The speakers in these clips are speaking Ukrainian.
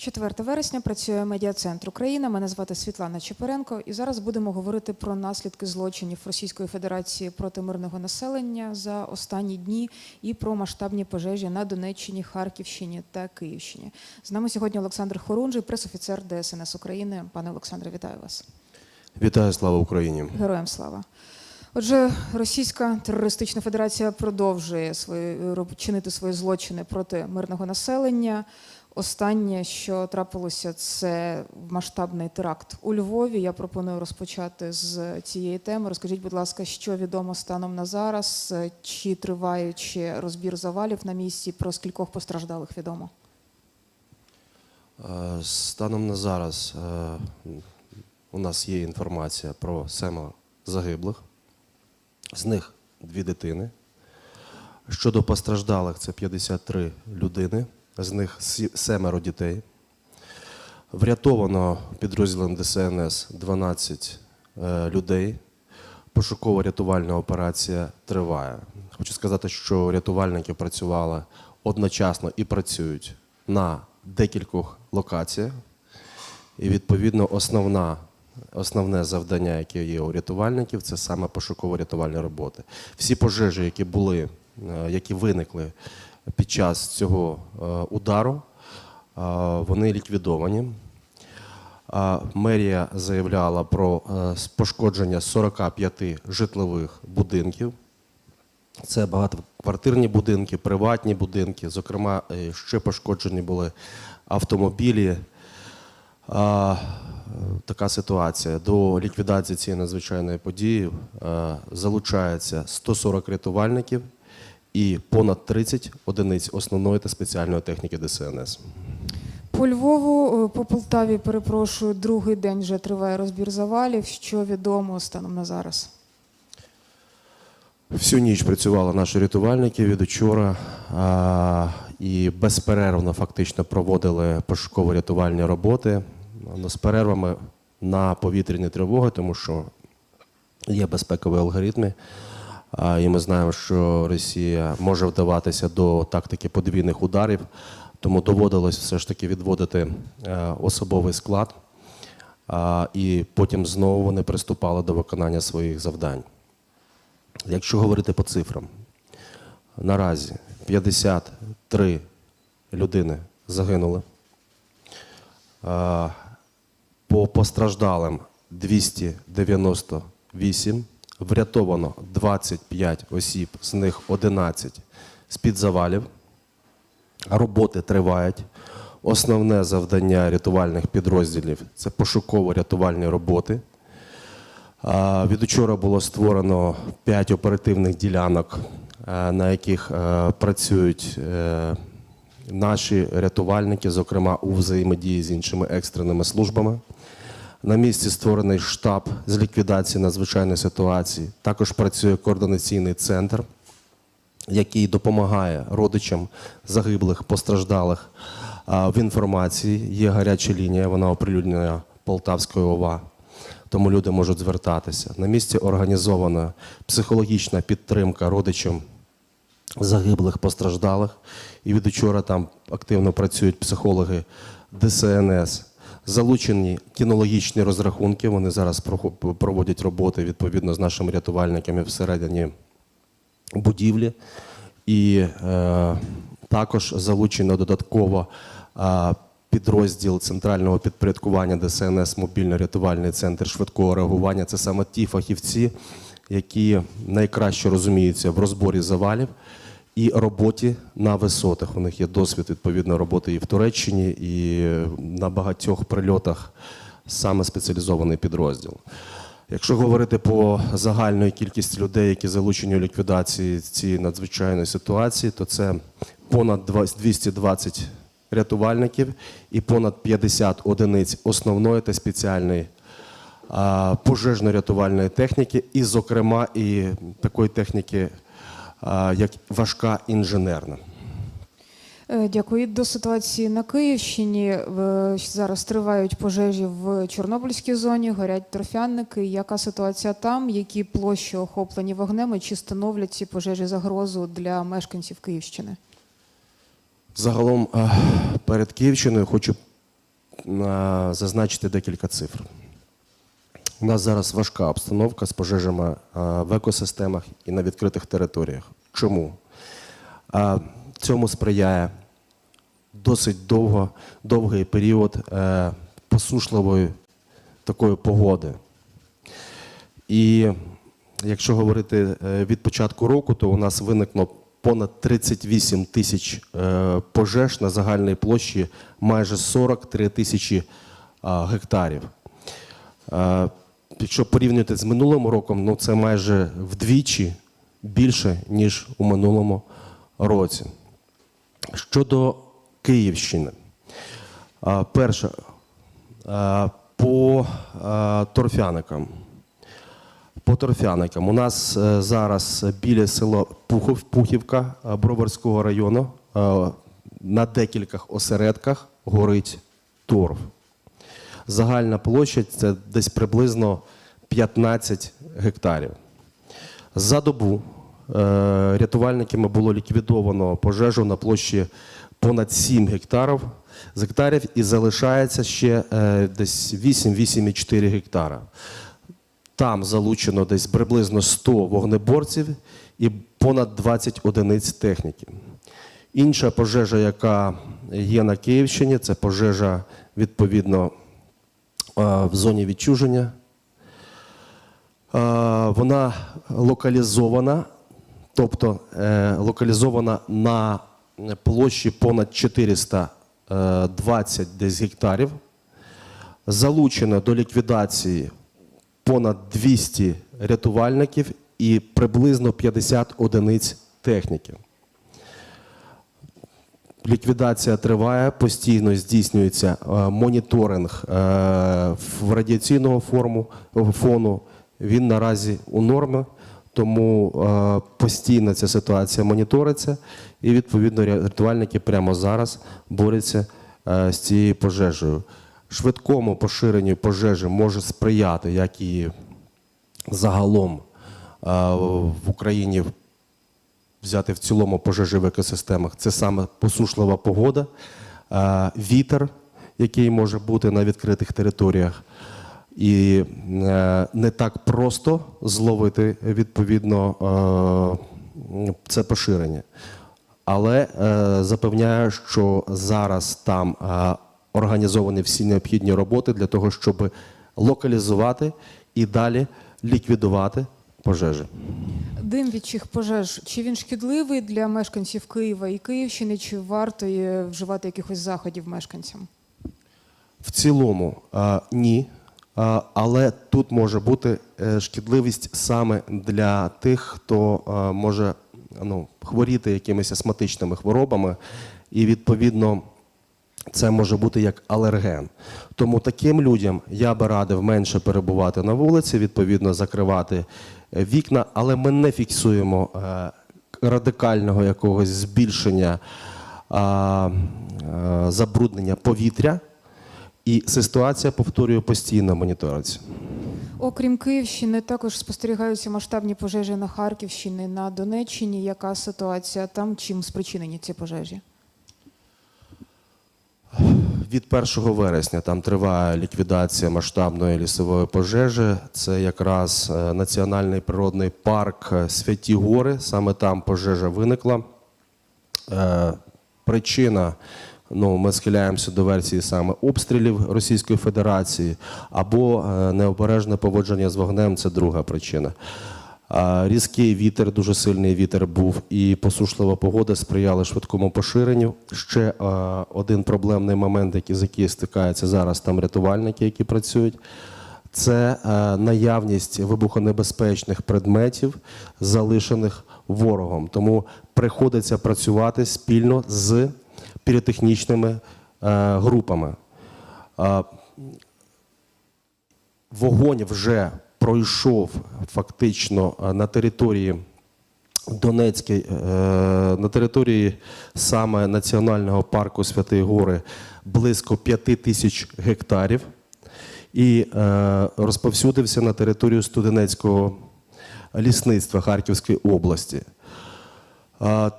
4 вересня працює медіа-центр Україна. Мене звати Світлана Чепаренко, і зараз будемо говорити про наслідки злочинів Російської Федерації проти мирного населення за останні дні і про масштабні пожежі на Донеччині, Харківщині та Київщині. З нами сьогодні Олександр Хорунжий, пресофіцер ДСНС України. Пане Олександре, вітаю вас. Вітаю, слава Україні. Героям слава. Отже, Російська терористична федерація продовжує свої чинити свої злочини проти мирного населення. Останнє, що трапилося, це масштабний теракт у Львові. Я пропоную розпочати з цієї теми. Розкажіть, будь ласка, що відомо станом на зараз, чи триває ще розбір завалів на місці, про скількох постраждалих відомо? Е, Станом на зараз е, у нас є інформація про семеро загиблих, з них дві дитини. Щодо постраждалих, це 53 людини, з них семеро дітей. Врятовано підрозділом ДСНС 12 е, людей. Пошуково-рятувальна операція триває. Хочу сказати, що рятувальники працювали одночасно і працюють на декількох локаціях. І відповідно основна, основне завдання, яке є у рятувальників, це саме пошуково-рятувальні роботи. Всі пожежі, які були, е, які виникли під час цього е, удару, вони ліквідовані. Мерія заявляла про е, пошкодження 45 житлових будинків. Це багатоквартирні будинки, приватні будинки. Зокрема, е, ще пошкоджені були автомобілі. Така ситуація. До ліквідації цієї надзвичайної події залучається 140 рятувальників і понад 30 одиниць основної та спеціальної техніки ДСНС. По Львову, е, по Полтаві, перепрошую, другий день вже триває розбір завалів. Що відомо станом на зараз? Всю ніч працювали наші рятувальники від учора а, і безперервно фактично проводили пошуково-рятувальні роботи ну, з перервами на повітряні тривоги, тому що є безпекові алгоритми. І ми знаємо, що Росія може вдаватися до тактики подвійних ударів, тому доводилось все ж таки відводити е, особовий склад, і потім знову вони приступали до виконання своїх завдань. Якщо говорити по цифрам, наразі 53 людини загинули. По постраждалим 298. Врятовано 25 осіб, з них 11 з-під завалів. Роботи тривають. Основне завдання рятувальних підрозділів це пошуково-рятувальні роботи. Від учора було створено 5 оперативних ділянок, е, на яких е, працюють е, наші рятувальники, зокрема у взаємодії з іншими екстреними службами. На місці створений штаб з ліквідації надзвичайної ситуації. Також працює координаційний центр, який допомагає родичам загиблих, постраждалих в інформації. Є гаряча лінія, вона оприлюднена Полтавської ОВА. Тому люди можуть звертатися. На місці організована психологічна підтримка родичам загиблих, постраждалих. І від учора там активно працюють психологи ДСНС. Залучені кінологічні розрахунки. Вони зараз проводять роботи відповідно з нашими рятувальниками всередині будівлі. І е, також залучено додатково е, підрозділ центрального підпорядкування ДСНС мобільно-рятувальний центр швидкого реагування. Це саме ті фахівці, які найкраще розуміються в розборі завалів і роботі на висотах. У них є досвід відповідно роботи і в Туреччині, і на багатьох прильотах саме спеціалізований підрозділ. Якщо говорити по загальної кількості людей, які залучені у ліквідації цієї надзвичайної ситуації, то це понад 20 220 рятувальників і понад 50 одиниць основної та спеціальної пожежно-рятувальної техніки, і, зокрема, і такої техніки, як важка інженерна. Е, Дякую. До ситуації на Київщині Е, зараз тривають пожежі в Чорнобильській зоні, горять торфянники. Яка ситуація там? Які площі охоплені вогнем чи становлять ці пожежі загрозу для мешканців Київщини? Загалом е, перед Київщиною хочу зазначити декілька цифр. У нас зараз важка обстановка з пожежами е, в екосистемах і на відкритих територіях. Чому? Е, Цьому сприяє досить довго, довгий період е, посушливої такої погоди. І якщо говорити від початку року, то у нас виникло понад 38 тисяч пожеж на загальній площі майже 43 тисячі гектарів. Якщо порівнювати з минулим роком, ну це майже вдвічі більше, ніж у минулому році. Щодо Київщини, перше, по торфяникам. По торфяникам. У нас е, зараз біля села Пухов, Пухівка е, Броварського району е, на декількох осередках горить торф. Загальна площа це десь приблизно 15 гектарів. За добу е, рятувальниками було ліквідовано пожежу на площі понад 7 гектарів, з гектарів і залишається ще е, десь 8-8,4 гектара. Там залучено десь приблизно 100 вогнеборців і понад 20 одиниць техніки. Інша пожежа, яка є на Київщині, це пожежа відповідно в зоні відчуження. Е, Вона локалізована, тобто е, локалізована на площі понад 420 десь гектарів. Залучено до ліквідації понад 200 рятувальників і приблизно 50 одиниць техніки. Ліквідація триває, постійно здійснюється е, моніторинг е, в радіаційного форму, фону. Він наразі у нормі, тому е, постійно ця ситуація моніториться, і відповідно рятувальники прямо зараз борються е, з цією пожежею. Швидкому поширенню пожежі може сприяти як і загалом е, в Україні взяти в цілому пожежі в екосистемах, це саме посушлива погода, е, вітер, який може бути на відкритих територіях. І е, не так просто зловити відповідно е, це поширення. Але запевняю, що зараз там організовані всі необхідні роботи для того, щоб локалізувати і далі ліквідувати пожежі. Дим від чих пожеж, чи він шкідливий для мешканців Києва і Київщини, чи варто вживати якихось заходів мешканцям? В цілому ні. Але тут може бути е, шкідливість саме для тих, хто може ну, хворіти якимись астматичними хворобами, і відповідно це може бути як алерген. Тому таким людям я би радив менше перебувати на вулиці, відповідно закривати вікна, але ми не фіксуємо е, радикального якогось збільшення е, забруднення повітря. І ситуація, повторюю, постійно моніториться. Окрім Київщини, також спостерігаються масштабні пожежі на Харківщині, на Донеччині. Яка ситуація там? Чим спричинені ці пожежі? Від 1 вересня там триває ліквідація масштабної лісової пожежі. Це якраз е, національний природний парк е, Святі Гори. Саме там пожежа виникла. Е, Причина, ну, ми схиляємося до версії саме обстрілів Російської Федерації або необережне поводження з вогнем це друга причина. Різкий вітер, дуже сильний вітер був, і посушлива погода сприяли швидкому поширенню. Ще один проблемний момент, який з яким стикаються зараз там рятувальники, які працюють. Це наявність вибухонебезпечних предметів, залишених ворогом. Тому приходиться працювати спільно з піротехнічними групами. Вогонь вже пройшов фактично е, на території Донецької, е, на території саме Національного парку Святої Гори близько 5 тисяч гектарів і е, розповсюдився на територію Студенецького лісництва Харківської області.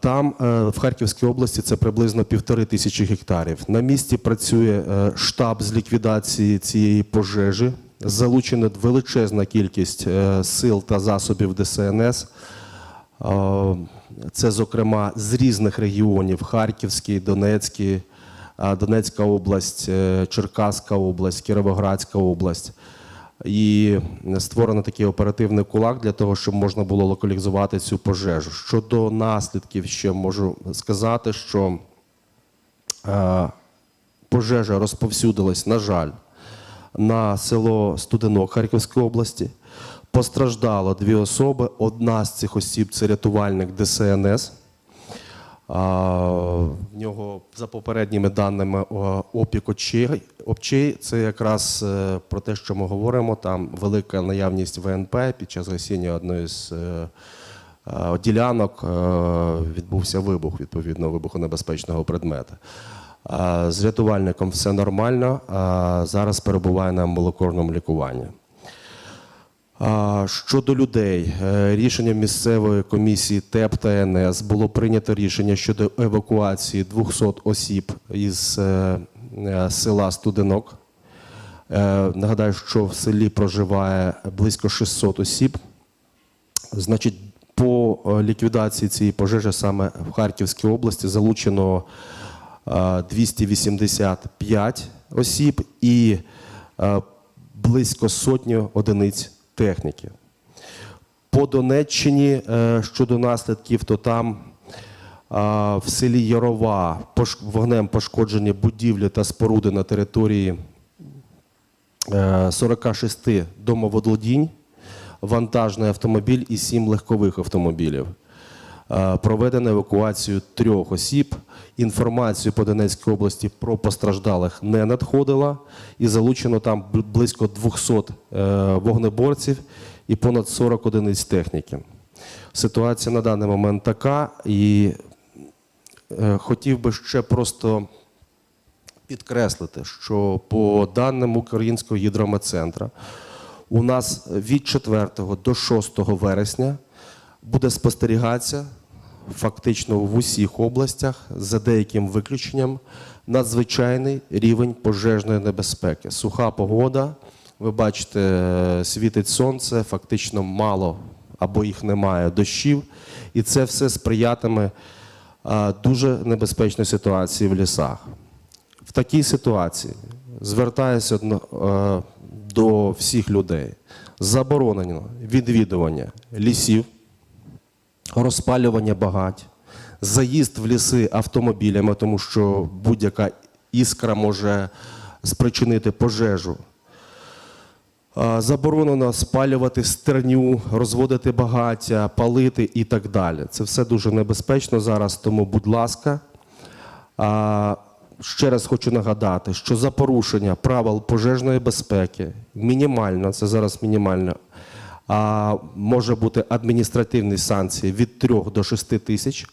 Там в Харківській області це приблизно півтори тисячі гектарів. На місці працює штаб з ліквідації цієї пожежі. Залучена величезна кількість е, сил та засобів ДСНС. Е, Це, зокрема, з різних регіонів: Харківський, Донецький, е, Донецька область, Черкаська область, Кіровоградська область. І створено такий оперативний кулак для того, щоб можна було локалізувати цю пожежу. Щодо наслідків, ще можу сказати, що пожежа розповсюдилась, на жаль, на село Студенок Харківської області. Постраждало дві особи. Одна з цих осіб це рятувальник ДСНС. В нього за попередніми даними опік очей. Це якраз е, про те, що ми говоримо. Там велика наявність ВНП під час гасіння одної з е, е, ділянок відбувся вибух, відповідно, вибухонебезпечного предмета. З рятувальником все нормально. Зараз перебуває на амбулаторному лікуванні. Щодо людей, е, рішенням місцевої комісії ТЕП та НС було прийнято рішення щодо евакуації 200 осіб із е, е, села Студенок. Нагадаю, що в селі проживає близько 600 осіб. Значить, по ліквідації цієї пожежі саме в Харківській області залучено 285 осіб і е, близько сотні одиниць техніки. По Донеччині е, щодо наслідків, то там в селі Ярова вогнем пошкоджені будівлі та споруди на території е, 46 домоволодінь, вантажний автомобіль і 7 легкових автомобілів. Е, Проведено евакуацію трьох осіб. Інформацію по Донецькій області про постраждалих не надходила. І залучено там близько 200 е, вогнеборців і понад 40 одиниць техніки. Ситуація на даний момент така, і е, хотів би ще просто підкреслити, що по даним Українського гідрометцентру, у нас від 4 до 6 вересня буде спостерігатися фактично в усіх областях, за деяким виключенням, надзвичайний рівень пожежної небезпеки. Суха погода, ви бачите, е, світить сонце, фактично мало або їх немає дощів, і це все сприятиме дуже небезпечній ситуації в лісах. В такій ситуації звертаюся е, до всіх людей. Заборонено відвідування лісів, розпалювання багать, заїзд в ліси автомобілями, тому що будь-яка іскра може спричинити пожежу. Заборонено спалювати стерню, розводити багаття, палити і так далі. Це все дуже небезпечно зараз, тому, будь ласка. А, Ще раз хочу нагадати, що за порушення правил пожежної безпеки мінімально, це зараз мінімально, а, може бути адміністративні санкції від 3 до 6 тисяч.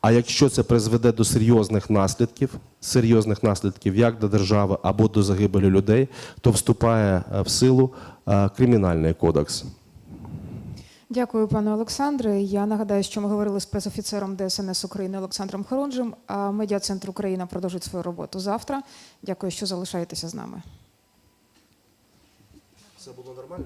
А якщо це призведе до серйозних наслідків, серйозних наслідків як до держави або до загибелі людей, то вступає е, в силу е, кримінальний кодекс. Дякую, пане Олександре. Я нагадаю, що ми говорили з пресофіцером ДСНС України Олександром Хорунжем. А медіа-центр Україна продовжить свою роботу завтра. Дякую, що залишаєтеся з нами. Все було нормально?